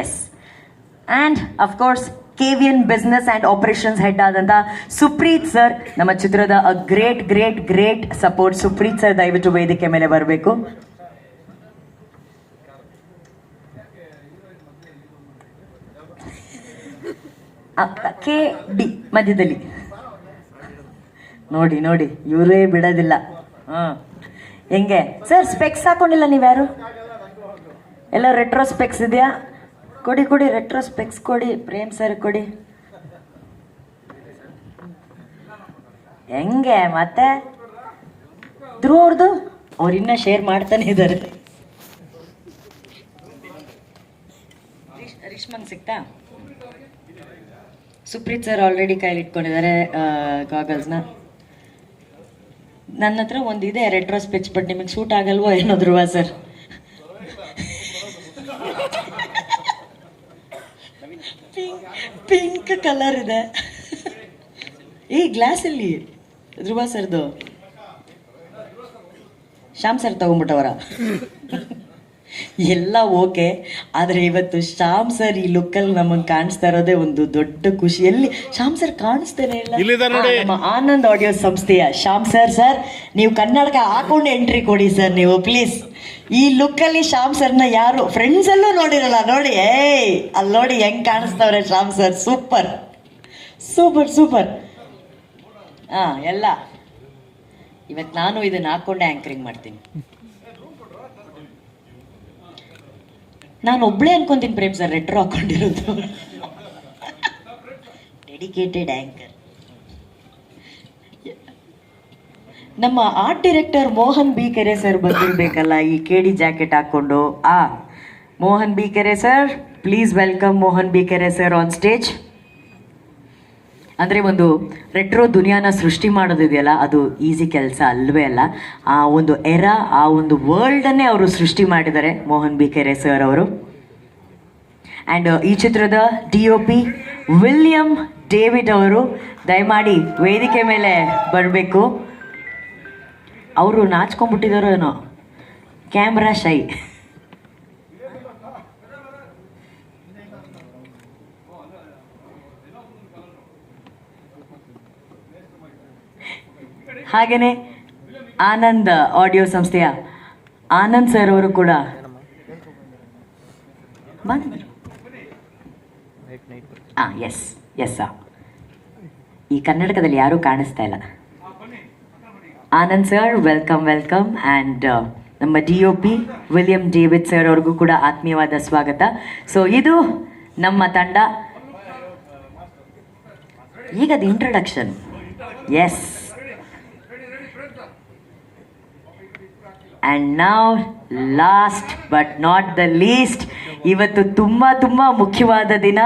Yes and of course K V business and operations head ಆದಂಥ Supreeth sir ನಮ್ಮ ಚಿತ್ರದ ಅ great great great support Supreeth sir ದಯವಿಟ್ಟು ವೇದಿಕೆ ಮೇಲೆ ಬರಬೇಕು. ಕೆ, ಡಿ, ಮಧ್ಯದಲ್ಲಿ. ನೋಡಿ ನೋಡಿ, ಇವರೇ ಬಿಡೋದಿಲ್ಲ. ಹಾಂ. ಹೆಂಗೆ? ಸರ್ ಸ್ಪೆಕ್ಸ್ ಹಾಕೊಂಡಿಲ್ಲ ನೀವ್ಯಾರು? ಎಲ್ಲ ರೆಟ್ರೋಸ್ಪೆಕ್ಸ್ ಇದೆಯಾ? ಕೊಡಿ ಕೊಡಿ ರೆಟ್ರೋಸ್ಪೆಕ್ಸ್ ಕೊಡಿ, ಪ್ರೇಮ್ ಸರ್ ಕೊಡಿ. ಹೆಂಗೆ ಮತ್ತೆ? ಧ್ರುವ ಅವ್ರದ್ದು ಅವ್ರು ಇನ್ನೂ ಶೇರ್ ಮಾಡ್ತಾನೆ ಇದ್ದಾರೆ ರಿಶ್ಮಂಗ್ ಸಿಗ್ತಾ ಸುಪ್ರೀತ್ ಸರ್ ಆಲ್ರೆಡಿ ಕೈಲಿ ಇಟ್ಕೊಂಡಿದ್ದಾರೆ ಗಾಗಲ್ಸ್ನ ನನ್ನ ಹತ್ರ ಒಂದಿದೆ ರೆಟ್ರೋ ಸ್ಪೆಚ್ ಬಟ್ ನಿಮಗೆ ಸೂಟ್ ಆಗಲ್ವೋ ಏನೋ ಧ್ರುವ ಸರ್ ಪಿಂಕ್ ಕಲರ್ ಇದೆ. ಈ ಗ್ಲಾಸ್ ಅಲ್ಲಿ ಧ್ರುವ ಸರ್ದು. ಶ್ಯಾಮ್ ಸರ್ ತಗೊಂಡ್ಬಿಟ್ಟವರ. ಎಲ್ಲ ಓಕೆ. ಆದರೆ ಇವತ್ತು ಶ್ಯಾಮ್ ಸರ್ ಈ ಲುಕ್ಕಲ್ಲಿ ನಮಗೆ ಕಾಣಿಸ್ತಾ ಇರೋದೇ ಒಂದು ದೊಡ್ಡ ಖುಷಿ. ಎಲ್ಲಿ? ಶ್ಯಾಮ್ ಸರ್ ಕಾಣಿಸ್ತಾನೆ ಇಲ್ಲ. ನಮ್ಮ ಆನಂದ್ ಆಡಿಯೋ ಸಂಸ್ಥೆಯ ಶ್ಯಾಮ್ ಸರ್ ಸರ್ ನೀವು ಕನ್ನಡಕ ಹಾಕೊಂಡು ಎಂಟ್ರಿ ಕೊಡಿ ಸರ್ ನೀವು ಪ್ಲೀಸ್ ಈ ಲುಕ್ಕಲ್ಲಿ ಶ್ಯಾಮ್ ಸರ್ನ ಯಾರು? ಫ್ರೆಂಡ್ಸ್ ಅಲ್ಲೂ ನೋಡಿರಲ್ಲ ನೋಡಿ. ಏಯ್ ಅಲ್ಲಿ ನೋಡಿ ಹೆಂಗ್ ಕಾಣಿಸ್ತವ್ರೆ Shyam sir. Super. Super super. ಹಾ ಎಲ್ಲ. ಇವತ್ತು ನಾನು ಇದನ್ನ ಹಾಕೊಂಡೆ ಆಂಕರಿಂಗ್ ಮಾಡ್ತೀನಿ. ನಾನು ಒಬ್ಳೆ ಅನ್ಕೊಂತೀನಿ ಪ್ರೇಮ್ ಸರ್ ರೆಟ್ರೋ ಹಾಕೊಂಡಿರೋದು. ಡೆಡಿಕೇಟೆಡ್ ಆಂಕರ್ ನಮ್ಮ art director Mohan B Kere sir ಬಂದಿರ್ಬೇಕಲ್ಲ, ಈ ಕೇಡಿ ಜಾಕೆಟ್ ಹಾಕೊಂಡು. ಆ, Mohan B Kere sir please welcome Mohan B Kere sir on stage ಅಂದರೆ ಒಂದು ರೆಟ್ರೋ ದುನಿಯಾನ ಸೃಷ್ಟಿ ಮಾಡೋದಿದೆಯಲ್ಲ ಅದು ಈಸಿ ಕೆಲಸ ಅಲ್ವೇ ಅಲ್ಲ. ಆ ಒಂದು ಎರ ಆ ಒಂದು ವರ್ಲ್ಡನ್ನೇ ಅವರು ಸೃಷ್ಟಿ ಮಾಡಿದ್ದಾರೆ, ಮೋಹನ್ ಬಿ ಕೆರೆ ಸರ್ ಅವರು. ಆ್ಯಂಡ್ ಈ ಚಿತ್ರದ D O P William David ಅವರು, ದಯಮಾಡಿ ವೇದಿಕೆ ಮೇಲೆ ಬರಬೇಕು. ಅವರು ನಾಚ್ಕೊಂಡ್ಬಿಟ್ಟಿದಾರೋ ಏನೋ. ಕ್ಯಾಮ್ರಾ ಶೈ ಹಾಗೆಯೇ ಆನಂದ್ ಆಡಿಯೋ ಸಂಸ್ಥೆಯ ಆನಂದ್ ಸರ್ ಅವರು ಕೂಡ. ಹಾಂ ಎಸ್ ಎಸ್ ಈ ಕನ್ನಡಕದಲ್ಲಿ ಯಾರೂ ಕಾಣಿಸ್ತಾ ಇಲ್ಲ. Anand sir welcome welcome and ನಮ್ಮ D O P William David sir ಅವ್ರಿಗೂ ಕೂಡ ಆತ್ಮೀಯವಾದ ಸ್ವಾಗತ. ಸೊ ಇದು ನಮ್ಮ ತಂಡ. ಈಗ ಅದು ಇಂಟ್ರಡಕ್ಷನ್ ಎಸ್ ಆ್ಯಂಡ್ ನಾವ್ last but not the least ಇವತ್ತು ತುಂಬ ತುಂಬ ಮುಖ್ಯವಾದ ದಿನ.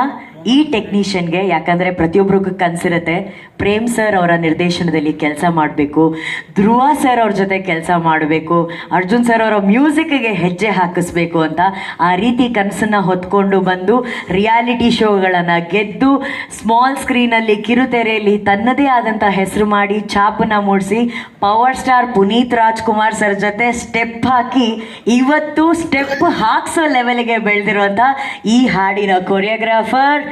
ಈ ಟೆಕ್ನಿಷಿಯನ್ಗೆ ಯಾಕಂದರೆ ಪ್ರತಿಯೊಬ್ಬರಿಗೂ ಕನಸಿರುತ್ತೆ. ಪ್ರೇಮ್ ಸರ್ ಅವರ ನಿರ್ದೇಶನದಲ್ಲಿ ಕೆಲಸ ಮಾಡಬೇಕು. ಧ್ರುವ ಸರ್ ಅವ್ರ ಜೊತೆ ಕೆಲಸ ಮಾಡಬೇಕು. ಅರ್ಜುನ್ ಸರ್ ಅವರ ಮ್ಯೂಸಿಕ್ಗೆ ಹೆಜ್ಜೆ ಹಾಕಿಸ್ಬೇಕು ಅಂತ ಆ ರೀತಿ ಕನಸನ್ನು ಹೊತ್ಕೊಂಡು ಬಂದು ರಿಯಾಲಿಟಿ ಶೋಗಳನ್ನು ಗೆದ್ದು ಸ್ಮಾಲ್ ಸ್ಕ್ರೀನಲ್ಲಿ ಕಿರುತೆರೆಯಲ್ಲಿ ತನ್ನದೇ ಆದಂಥ ಹೆಸರು ಮಾಡಿ ಛಾಪನ್ನು ಮೂಡಿಸಿ power star Puneeth Rajkumar sir ಜೊತೆ ಸ್ಟೆಪ್ ಹಾಕಿ ಇವತ್ತು ಸ್ಟೆಪ್ ಹಾಕ್ಸೋ ಲೆವೆಲ್ಗೆ ಬೆಳೆದಿರುವಂಥ ಈ ಹಾಡಿನ ಕೊರಿಯೋಗ್ರಾಫರ್